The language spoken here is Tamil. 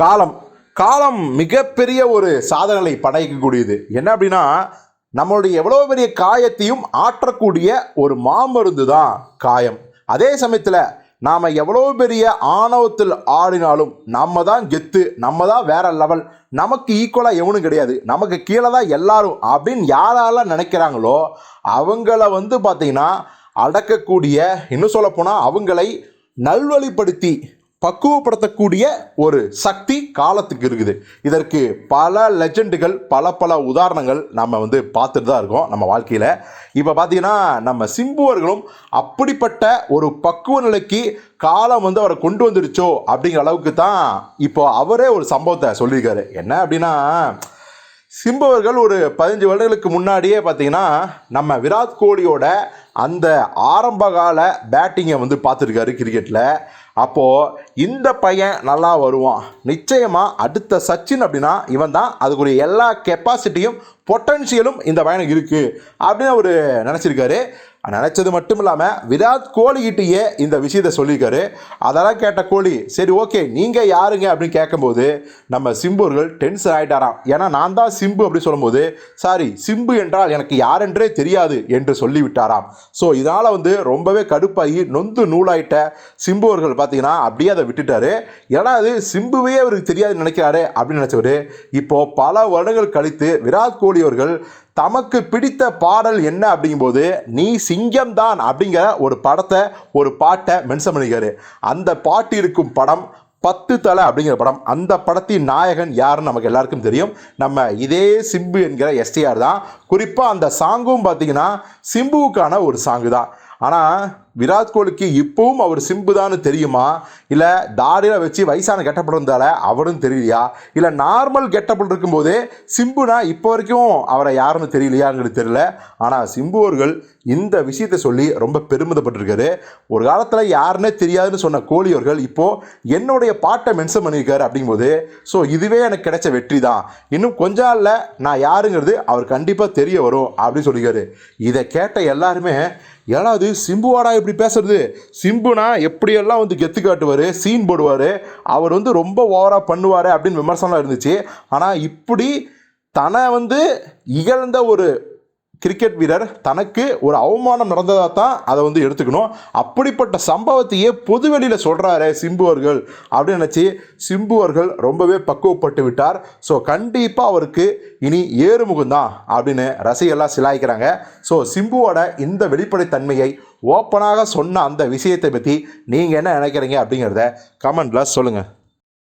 காலம். காலம் மிகப்பெரிய ஒரு சாதனைகளை படைக்கக்கூடியது. என்ன அப்படின்னா நம்மளுடைய எவ்வளோ பெரிய காயத்தையும் ஆற்றக்கூடிய ஒரு மாமருந்து தான் காயம். அதே சமயத்தில் நாம் எவ்வளோ பெரிய ஆணவத்தில் ஆடினாலும் நம்ம தான் கெத்து நம்ம தான் வேற லெவல். நமக்கு ஈக்குவலாக எவனும் கிடையாது. நமக்கு கீழே தான் எல்லாரும். அப்படின்னு யாரெல்லாம் நினைக்கிறாங்களோ அவங்கள வந்து பார்த்தீங்கன்னா அடக்கக்கூடிய இன்னும் சொல்லப் போனால் அவங்களை நல்வழிப்படுத்தி பக்குவப்படுத்தக்கூடிய ஒரு சக்தி காலத்துக்கு இருக்குது. இதற்கு பல லெஜண்டுகள் பல பல உதாரணங்கள் நம்ம வந்து பார்த்துட்டு தான் இருக்கோம் நம்ம வாழ்க்கையில். இப்போ பார்த்தீங்கன்னா நம்ம சிம்புவர்களும் அப்படிப்பட்ட ஒரு பக்குவ நிலைக்கு காலம் வந்து அவரை கொண்டு வந்துருச்சோ அப்படிங்கிற அளவுக்கு தான் இப்போ அவரே ஒரு சம்பவத்தை சொல்லியிருக்காரு. என்ன அப்படின்னா சிம்பவர்கள் ஒரு பதினஞ்சு வருடங்களுக்கு முன்னாடியே பார்த்தீங்கன்னா நம்ம விராட் கோலியோட அந்த ஆரம்பகால பேட்டிங்கை வந்து பார்த்துருக்காரு கிரிக்கெட்டில் அப்போது இந்த பையன் நல்லா வருவான். நிச்சயமாக அடுத்த சச்சின் அப்படின்னா இவன் தான் அதுக்குரிய எல்லா கெப்பாசிட்டியும் பொட்டன்ஷியலும் இந்த பையனுக்கு இருக்குது அப்படின்னு அவர் நினச்சிருக்காரு. நினச்சது மட்டும் இல்லாமல் விராட் கோலிகிட்டேயே இந்த விஷயத்தை சொல்லியிருக்காரு. அதெல்லாம் கேட்ட கோலி சரி ஓகே நீங்கள் யாருங்க? அப்படின்னு கேட்கும்போது நம்ம சிம்புர்கள் டென்ஷன் ஆகிட்டாராம் ஏன்னா நான் தான் சிம்பு அப்படின்னு சொல்லும்போது சாரி சிம்பு என்றால் எனக்கு யாரென்றே தெரியாது என்று சொல்லிவிட்டாராம். ஸோ இதனால் வந்து ரொம்பவே கடுப்பாகி நொந்து நூலாயிட்ட சிம்பு அவர்கள் பார்த்தீங்கன்னா அப்படியே அதை விட்டுட்டாரு. ஏன்னா அது சிம்புவே அவருக்கு தெரியாதுன்னு நினைக்கிறாரு அப்படின்னு நினச்சவர் இப்போ பல வருடங்கள் கழித்து விராட் கோலி அவர்கள் தமக்கு பிடித்த பாடல் என்ன அப்படிங்கும்போது நீ சிங்கம் தான் அப்படிங்கிற ஒரு படத்தை ஒரு பாட்டை மென்ஷன் பண்ணிக்காரு அந்த பாட்டு இருக்கும் படம் பத்து தலை அப்படிங்கிற படம். அந்த படத்தின் நாயகன் யாருன்னு நமக்கு எல்லாருக்கும் தெரியும். நம்ம இதே சிம்பு என்கிற எஸ்டிஆர் தான். குறிப்பாக அந்த சாங்கும் பார்த்தீங்கன்னா சிம்புவுக்கான ஒரு சாங்கு தான். ஆனால் விராட் கோலிக்கு இப்பவும் அவர் சிம்பு தான் தெரியுமா? இல்லை தாடியில் வச்சு வயசான கெட்டப்பட இருந்தால அவரும் தெரியலையா? இல்லை நார்மல் கெட்டப்பல் இருக்கும்போதே சிம்புனா இப்போ வரைக்கும் அவரை யாருன்னு தெரியலையாங்கிறது தெரியல. ஆனால் சிம்பு அவர்கள் இந்த விஷயத்தை சொல்லி ரொம்ப பெருமிதப்பட்டிருக்காரு. ஒரு காலத்தில் யாருன்னே தெரியாதுன்னு சொன்ன கோலி அவர்கள் இப்போது என்னுடைய பாட்டை மென்ஷன் பண்ணியிருக்காரு அப்படிங்கும்போது ஸோ இதுவே எனக்கு கிடைச்ச வெற்றி தான். இன்னும் கொஞ்ச நாளில் நான் யாருங்கிறது அவர் கண்டிப்பாக தெரிய வரும் அப்படின்னு சொல்லியிருக்காரு. இதை கேட்ட எல்லாருமே ஏழாவது சிம்புவாடா இப்படி பேசுறது? சிம்புனா எப்படியெல்லாம் வந்து கெத்து காட்டுவார் சீன் போடுவார் அவர் வந்து ரொம்ப ஓவராக பண்ணுவார் அப்படின்னு விமர்சனம் இருந்துச்சு. ஆனால் இப்படி தன்னை வந்து இகழ்ந்த ஒரு கிரிக்கெட் வீரர் தனக்கு ஒரு அவமானம் நடந்ததாக தான் அதை வந்து எடுத்துக்கணும். அப்படிப்பட்ட சம்பவத்தையே பொதுவெளியில் சொல்கிறாரு சிம்பு அவர்கள் அப்படின்னு நினச்சி சிம்பு அவர்கள் ரொம்பவே பக்குவப்பட்டு விட்டார். ஸோ கண்டிப்பாக அவருக்கு இனி ஏறுமுகம் தான் அப்படின்னு ரசிகர்லாம் சிலாய்க்கிறாங்க. ஸோ சிம்புவோட இந்த வெளிப்படைத்தன்மையை ஓப்பனாக சொன்ன அந்த விஷயத்தை பற்றி நீங்கள் என்ன நினைக்கிறீங்க அப்படிங்கிறத கமெண்டில் சொல்லுங்கள்